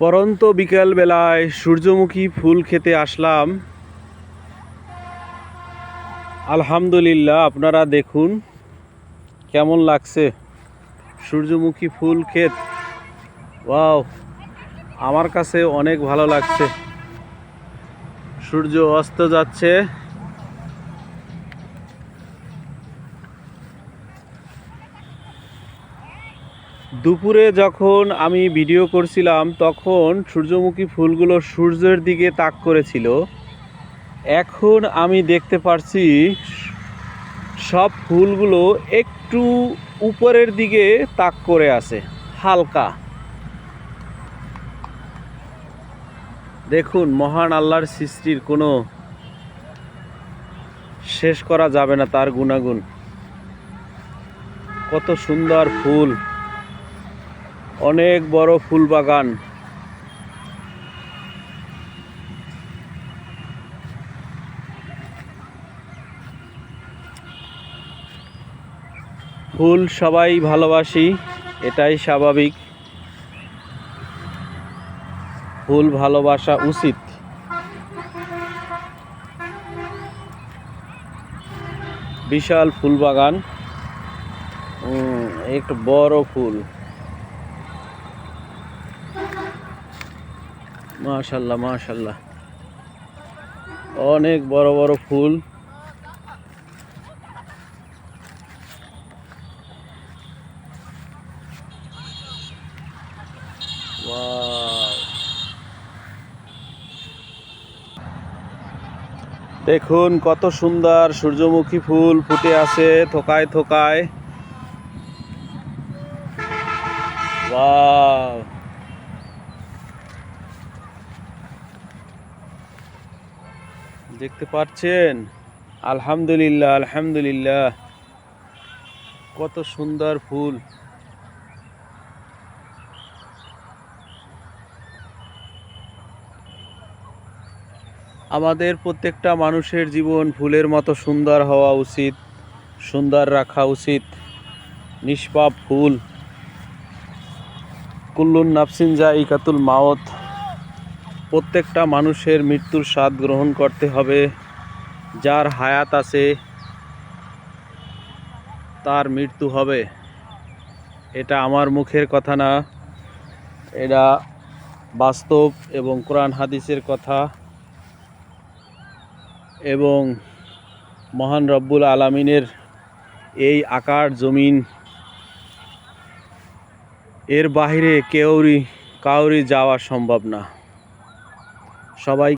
পরন্ত বিকেল বেলায় সূর্যমুখী ফুল খেতে আসলাম। আলহামদুলিল্লাহ, আপনারা দেখুন কেমন লাগছে সূর্যমুখী ফুল ক্ষেত। ওয়াও, আমার কাছে অনেক ভালো লাগছে। সূর্য অস্ত যাচ্ছে। দুপুরে যখন আমি ভিডিও করছিলাম, তখন সূর্যমুখী ফুলগুলো সূর্যের দিকে তাক করেছিল। এখন আমি দেখতে পারছি, সব ফুলগুলো একটু উপরের দিকে তাক করে আছে, হালকা। দেখুন, মহান আল্লাহর সৃষ্টির কোনো শেষ করা যাবে না তার গুণাগুণ। কত সুন্দর ফুল। অনেক বড় ফুল বাগান। ফুল সবাই ভালোবাসি, এটাই স্বাভাবিক। ফুল ভালোবাসা উচিত। বিশাল ফুল বাগান। একটু বড় ফুল। মাশাল্লাহ মাশাল্লাহ অনেক বড় বড় ফুল. দেখুন কত সুন্দর সূর্যমুখী ফুল ফুটে আছে থোকায় থোকায় Wow. দেখতে পাচ্ছেন? আলহামদুলিল্লাহ আলহামদুলিল্লাহ। কত সুন্দর ফুল। আমাদের প্রত্যেকটা মানুষের জীবন ফুলের মতো সুন্দর হওয়া উচিত, সুন্দর রাখা উচিত। নিষ্পাপ ফুল। কুল্লুন নাফসিন জাইকাতুল মাওত প্রত্যেকটা মানুষের মৃত্যুর স্বাদ গ্রহণ করতে হবে। যার হায়াত আছে, তার মৃত্যু হবে। এটা আমার মুখের কথা না। এটা বাস্তব এবং কোরআন হাদিসের কথা। এবং মহান রব্বুল আলামিনের এই আকার জমিন, এর বাইরে কেউরই কাউরি যাওয়া সম্ভব না। সবাই